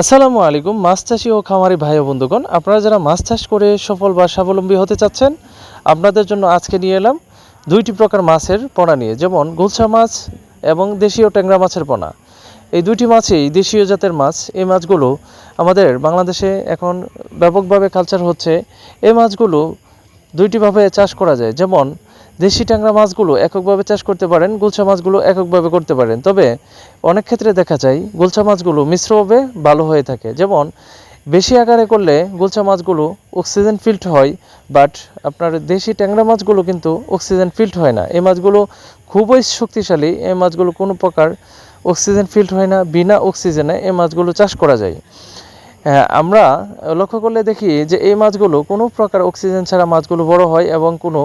আসসালামু আলাইকুম মাছ চাষি ও খামারি ভাই ও বন্ধুগণ। আপনারা যারা মাছ চাষ করে সফল বা স্বাবলম্বী হতে চাচ্ছেন, আপনাদের জন্য আজকে নিয়ে এলাম দুইটি প্রকার মাছের পোনা নিয়ে, যেমন গুলশা মাছ এবং দেশীয় ট্যাংরা মাছের পোনা। এই দুইটি মাছই দেশীয় জাতের মাছ। এই মাছগুলো আমাদের বাংলাদেশে এখন ব্যাপকভাবে কালচার হচ্ছে। এই মাছগুলো দুইটিভাবে চাষ করা যায়। যেমন দেশি ট্যাংরা মাছগুলো এককভাবে চাষ করতে পারেন গুলশা মাছগুলো এককভাবে করতে পারেন। তবে অনেক ক্ষেত্রে দেখা যায় গুলশা মাছগুলো মিশ্রভাবে ভালো হয়ে থাকে। যেমন, বেশি আকারে করলে গুলশা মাছগুলো অক্সিজেন ফিল্ড হয়, বাট আপনার দেশি ট্যাংরা মাছগুলো কিন্তু অক্সিজেন ফিল্ড হয় না। এই মাছগুলো খুবই শক্তিশালী, এই মাছগুলো কোনো প্রকার অক্সিজেন ফিল্ড হয় না, বিনা অক্সিজেনে এই মাছগুলো চাষ করা যায়। আমরা লক্ষ্য করলে দেখি যে এই মাছগুলো কোনো প্রকার অক্সিজেন ছাড়া মাছগুলো বড় হয় এবং কোনো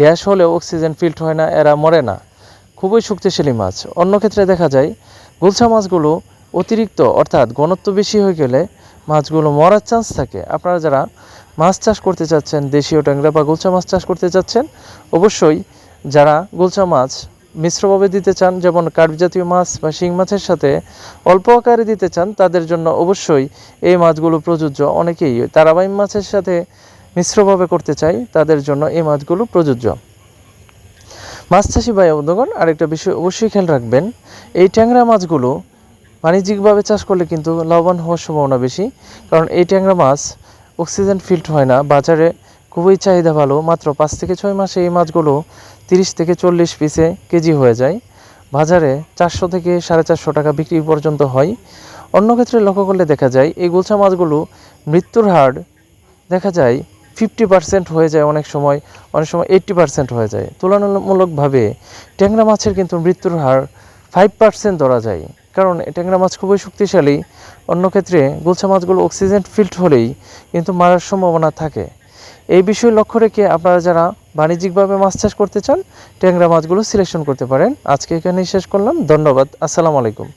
গ্যাস হলেও অক্সিজেন ফিল্ড হয় না, এরা মরে না। খুবই শক্তিশালী মাছ। অন্য ক্ষেত্রে দেখা যায় গুলছা মাছগুলো অতিরিক্ত অর্থাৎ ঘনত্ব বেশি হয়ে গেলে মাছগুলো মরার চান্স থাকে। আপনারা যারা মাছ চাষ করতে চাচ্ছেন, দেশীয় ট্যাংরা বা গুলশা মাছ চাষ করতে চাচ্ছেন, অবশ্যই যারা গুলশা মাছ মিশ্রভাবে দিতে চান, যেমন কার্প জাতীয় মাছ বা শিং মাছের সাথে অল্প আকারে দিতে চান, তাদের জন্য অবশ্যই এই মাছগুলো প্রযোজ্য। অনেকেই তারাবাইম মাছের সাথে মিশ্রভাবে করতে চাই তাদের জন্য এই মাছগুলো প্রযোজ্য। মাছ চাষি ভাই বন্ধুগণ, আরেকটা বিষয় অবশ্যই খেয়াল রাখবেন, এই ট্যাংরা মাছগুলো বাণিজ্যিকভাবে চাষ করলে কিন্তু লাভবান হওয়ার সম্ভাবনা বেশি, কারণ এই ট্যাংরা মাছ অক্সিজেন ফিল্ড হয় না, বাজারে খুবই চাহিদা ভালো, মাত্র পাঁচ থেকে ছয় মাসে এই মাছগুলো তিরিশ থেকে চল্লিশ পিসে কেজি হয়ে যায়। বাজারে চারশো থেকে সাড়ে চারশো টাকা বিক্রি পর্যন্ত হয়। অন্য ক্ষেত্রে লক্ষ্য করলে দেখা যায়, এই গুলশা মাছগুলো মৃত্যুর হার দেখা যায় ফিফটি পার্সেন্ট হয়ে যায় অনেক সময় অনেক সময় এইট্টি পার্সেন্ট হয়ে যায়। তুলনামূলকভাবে ট্যাংরা মাছের কিন্তু মৃত্যুর হার ফাইভ পার্সেন্ট ধরা যায়। কারণ ট্যাংরা মাছ খুবই শক্তিশালী। অন্য ক্ষেত্রে গুলশা মাছগুলো অক্সিজেন ফিল্ড হলেই কিন্তু মারার সম্ভাবনা থাকে। এই বিষয় লক্ষ্য রেখে আপনারা যারা বাণিজ্যিকভাবে মাছ চাষ করতে চান, ট্যাংরা মাছগুলো সিলেকশন করতে পারেন। আজকে এখানেই শেষ করলাম। ধন্যবাদ। আসসালামু আলাইকুম।